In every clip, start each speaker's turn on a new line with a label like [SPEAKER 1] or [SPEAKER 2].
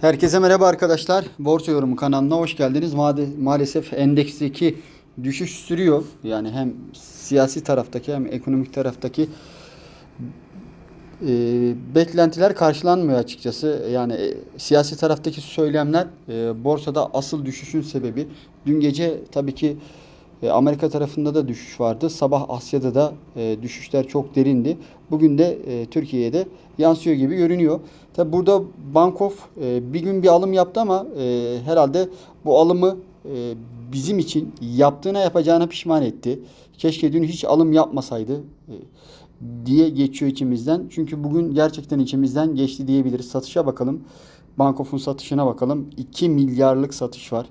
[SPEAKER 1] Herkese merhaba arkadaşlar. Borsa Yorumu kanalına hoş geldiniz. Maalesef endeksteki düşüş sürüyor. Yani hem siyasi taraftaki hem ekonomik taraftaki e, beklentiler karşılanmıyor açıkçası. Yani e, siyasi taraftaki söylemler e, borsada asıl düşüşün sebebi. Dün gece tabii ki Amerika tarafında da düşüş vardı. Sabah Asya'da da e, düşüşler çok derindi. Bugün de e, Türkiye'ye de yansıyor gibi görünüyor. Tabi burada Bankof e, bir gün bir alım yaptı ama e, herhalde bu alımı e, bizim için yaptığına yapacağına pişman etti. Keşke dün hiç alım yapmasaydı e, diye geçiyor içimizden. Çünkü bugün gerçekten içimizden geçti diyebiliriz. Satışa bakalım. Bankof'un satışına bakalım. 2 milyarlık satış var.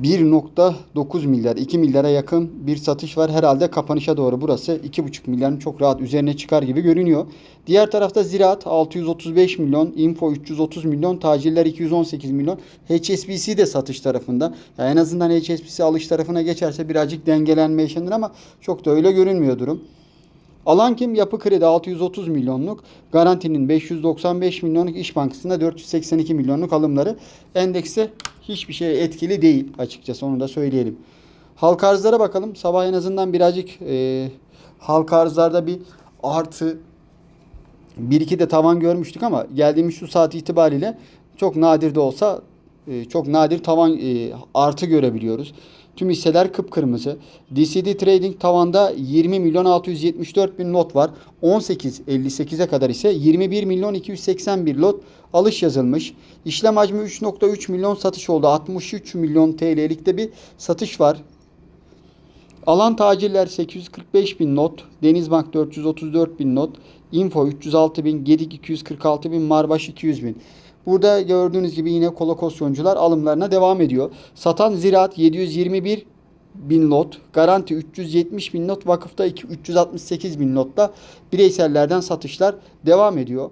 [SPEAKER 1] 1.9 milyar, 2 milyara yakın bir satış var. Herhalde kapanışa doğru burası 2.5 milyarın çok rahat üzerine çıkar gibi görünüyor. Diğer tarafta Ziraat 635 milyon, Info 330 milyon, Tacirler 218 milyon. HSBC de satış tarafında. Ya en azından HSBC alış tarafına geçerse birazcık dengelenme yaşanır ama çok da öyle görünmüyor durum. Alan kim? Yapı Kredi 630 milyonluk, Garanti'nin 595 milyonluk, İş Bankası'nda 482 milyonluk alımları. Endekse hiçbir şey etkili değil açıkçası onu da söyleyelim. Halka arzlara bakalım. Sabah en azından birazcık e, halka arzlarda bir artı bir iki de tavan görmüştük ama geldiğimiz şu saat itibariyle çok nadir de olsa e, çok nadir tavan e, artı görebiliyoruz. Tüm hisseler kıpkırmızı. DCD Trading tavanda 20 milyon 674 bin lot var. 18.58'e kadar ise 21 milyon 281 lot alış yazılmış. İşlem hacmi 3.3 milyon satış oldu. 63 milyon TL'lik de bir satış var. Alan tacirler 845 bin not, Denizbank 434 bin not, Info 306 bin, Gedik 246 bin, Marbaş 200 bin. Burada gördüğünüz gibi yine kolokasyoncular alımlarına devam ediyor. Satan Ziraat 721 bin lot, Garanti 370 bin lot, Vakıfta 2 368 bin lotta bireysellerden satışlar devam ediyor.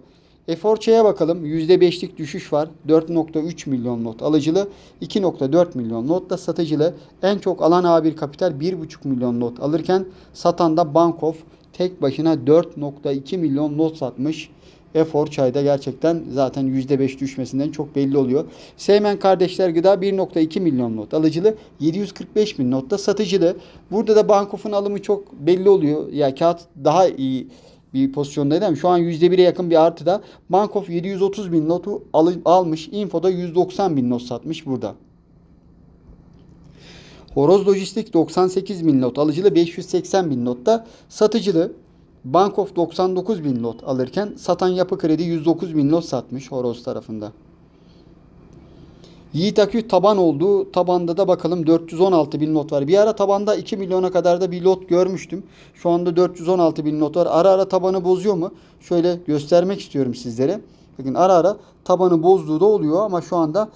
[SPEAKER 1] Eforça'ya bakalım. %5'lik düşüş var. 4.3 milyon not alıcılı. 2.4 milyon not da satıcılı. En çok alan A1 Kapital 1.5 milyon not alırken satan da Bankof tek başına 4.2 milyon not satmış. Efor çayda gerçekten zaten %5 düşmesinden çok belli oluyor. Seymen Kardeşler Gıda 1.2 milyon not alıcılı. 745 bin not da satıcılı. Burada da Bankof'un alımı çok belli oluyor. Ya yani kağıt daha iyi bir pozisyondaydı ama şu an %1'e yakın bir artıda. Bankof 730 bin notu al, almış. Info'da 190 bin not satmış burada. Horoz Lojistik 98 bin not alıcılı 580 bin notta satıcılı. Bankof 99 bin lot alırken satan yapı kredi 109 bin lot satmış Horoz tarafında. Yiğit Akü taban oldu. Tabanda da bakalım 416 bin lot var. Bir ara tabanda 2 milyona kadar da bir lot görmüştüm. Şu anda 416 bin lot var. Ara ara tabanı bozuyor mu? Şöyle göstermek istiyorum sizlere. Bakın ara ara tabanı bozduğu da oluyor ama şu anda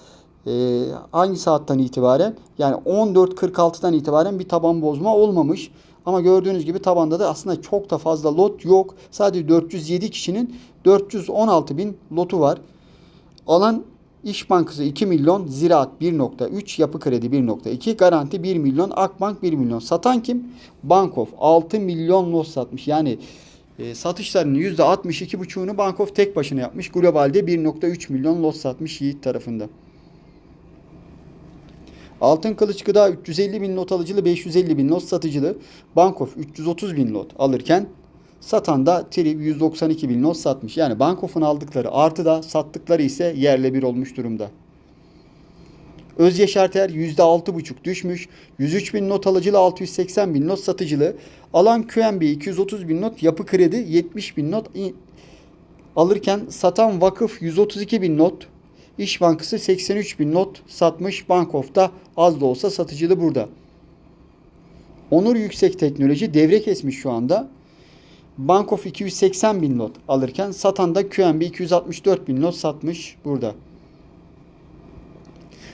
[SPEAKER 1] e, hangi saatten itibaren yani 14.46'dan itibaren bir taban bozma olmamış. Ama gördüğünüz gibi tabanda da aslında çok da fazla lot yok. Sadece 407 kişinin 416 bin lotu var. Alan İş Bankası 2 milyon, Ziraat 1.3, Yapı Kredi 1.2, Garanti 1 milyon, Akbank 1 milyon. Satan kim? Bankof 6 milyon lot satmış. Yani e, satışlarının %62,5'unu Bankof tek başına yapmış. Globalde 1.3 milyon lot satmış Yiğit tarafında. Altın Kılıç Gıda 350 bin lot alıcılı 550 bin lot satıcılı. Bankof 330 bin lot alırken satan da Trip 192 bin lot satmış. Yani Bankof'un aldıkları artı da sattıkları ise yerle bir olmuş durumda. Özyeşarter %6,5 düşmüş. 103 bin not alıcılı 680 bin not satıcılı. Alan QNB 230 bin not. Yapı kredi 70 bin not alırken satan vakıf 132 bin not. İş Bankası 83 bin not satmış. Bankof'ta az da olsa satıcılı burada. Onur Yüksek Teknoloji devre kesmiş şu anda. Bankof 280 bin not alırken satan da QNB 264 bin not satmış burada.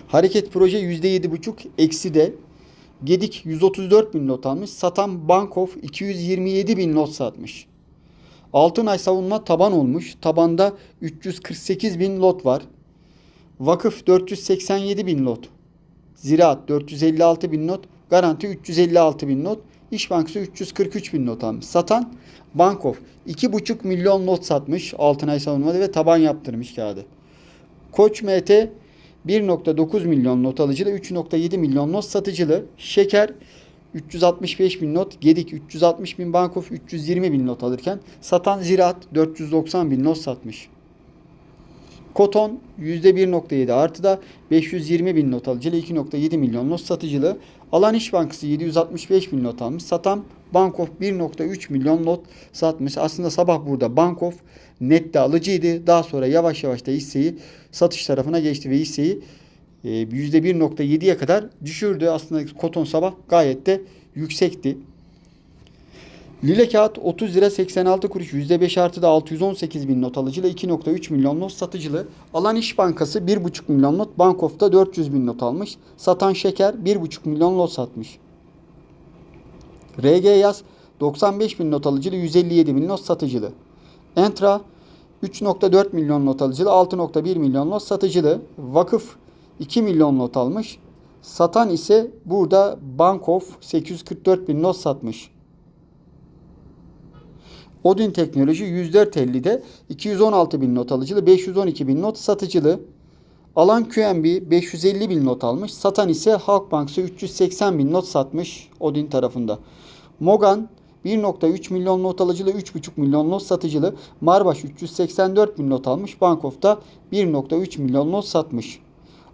[SPEAKER 1] Hareket proje %7,5 eksi de Gedik 134 bin not almış. Satan Bankof 227 bin not satmış. Altınay savunma taban olmuş. Tabanda 348 bin lot var. Vakıf 487 bin lot. Ziraat 456 bin not. Garanti 356 bin not. İş Bankası 343 bin not almış. Satan Bankof 2,5 milyon not satmış Altınay savunmada ve taban yaptırmış kağıdı. Koç MT 1.9 milyon not alıcılı, 3.7 milyon not satıcılı. Şeker 365 bin not, Gedik 360 bin, Bankof 320 bin not alırken satan Ziraat 490 bin not satmış. Koton %1.7 artıda 520 bin not alıcılı 2.7 milyon not satıcılı. Alan İş Bankası 765 bin not almış. Satan Bankof 1.3 milyon not satmış. Aslında sabah burada Bankof nette alıcıydı. Daha sonra yavaş yavaş da hisseyi satış tarafına geçti ve hisseyi e, %1.7'ye kadar düşürdü. Aslında Koton sabah gayet de yüksekti. Lile kağıt 30 lira 86 kuruş %5 artı da 618 bin not alıcılı 2.3 milyon not satıcılı. Alan İş Bankası 1.5 milyon not Bankof'ta 400 bin not almış. Satan Şeker 1.5 milyon not satmış. RG Yaz 95 bin not alıcılı 157 bin not satıcılı. Entra 3.4 milyon not alıcılı 6.1 milyon not satıcılı. Vakıf 2 milyon not almış. Satan ise burada Bankof 844 bin not satmış. Odin Teknoloji 104.50'de 216 bin not alıcılı, 512 bin not satıcılı. Alan QNB 550 bin not almış. Satan ise Halkbank'sa 380 bin not satmış Odin tarafında. Mogan 1.3 milyon not alıcılı, 3.5 milyon not satıcılı. Marbaş 384 bin not almış. Bankof'ta 1.3 milyon not satmış.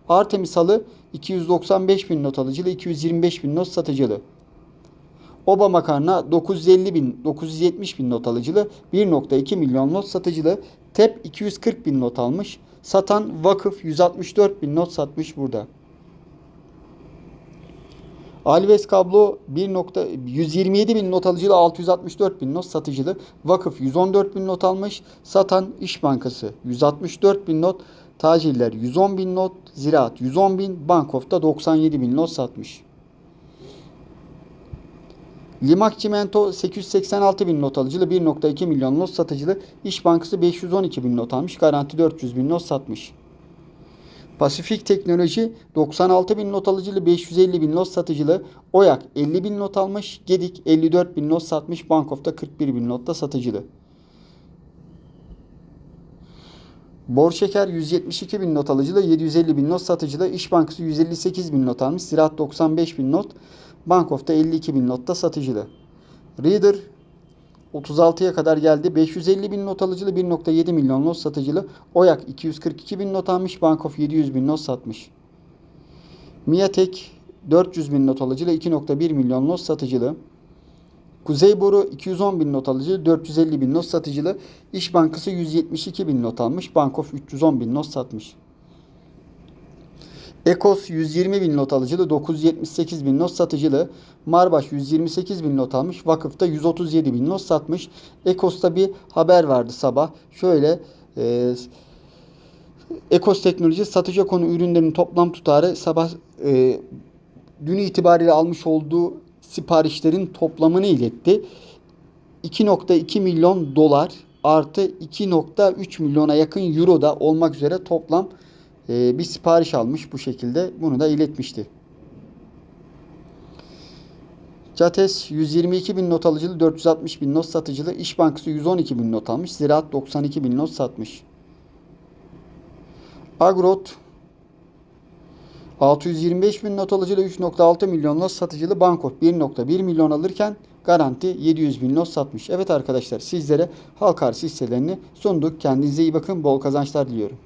[SPEAKER 1] Artemis Halı 295 bin not alıcılı, 225 bin not satıcılı. Oba makarna 950 bin, 970 bin not alıcılı, 1.2 milyon not satıcılı. TEP 240 bin not almış. Satan vakıf 164 bin not satmış burada. Alves kablo 1. 127 bin not alıcılı 664 bin not satıcılı. Vakıf 114 bin not almış. Satan İş Bankası 164 bin not. Tacirler 110 bin not. Ziraat 110 bin. Bankof'ta 97 bin not satmış. Limak Çimento 886 bin not alıcılı 1.2 milyon not satıcılı. İş Bankası 512 bin not almış. Garanti 400 bin not satmış. Pasifik Teknoloji 96 bin not alıcılı 550 bin not satıcılı. Oyak 50 bin not almış. Gedik 54 bin not satmış. Bankof'ta 41 bin notta satıcılı. Bor Şeker 172 bin not alıcılı 750 bin not satıcılı. İş Bankası 158 bin not almış. Ziraat 95 bin not. Bankof'ta 52 bin notta satıcılı. Reader 36'ya kadar geldi. 550 bin not alıcılı 1.7 milyon not satıcılı. Oyak 242 bin not almış. Bankof 700 bin not satmış. Miatek 400 bin not alıcılı 2.1 milyon not satıcılı. Kuzey Boru 210 bin not alıcılı 450 bin not satıcılı. İş Bankası 172 bin not almış. Bankof 310 bin not satmış. Ekos 120 bin not alıcılı, 978 bin not satıcılı. Marbaş 128 bin not almış. Vakıfta 137 bin not satmış. Ekos'ta bir haber vardı sabah. Şöyle e, Ekos Teknoloji satacak konu ürünlerin toplam tutarı sabah e, dün itibariyle almış olduğu siparişlerin toplamını iletti. 2.2 milyon dolar artı 2.3 milyona yakın euro da olmak üzere toplam bir sipariş almış bu şekilde. Bunu da iletmişti. Cates 122 bin not alıcılı, 460 bin not satıcılı. İş Bankası 112 bin not almış. Ziraat 92 bin not satmış. Agrot 625 bin not alıcılı 3.6 milyon not satıcılı Bankot 1.1 milyon alırken Garanti 700 bin not satmış. Evet arkadaşlar sizlere halka arz hisselerini sunduk. Kendinize iyi bakın. Bol kazançlar diliyorum.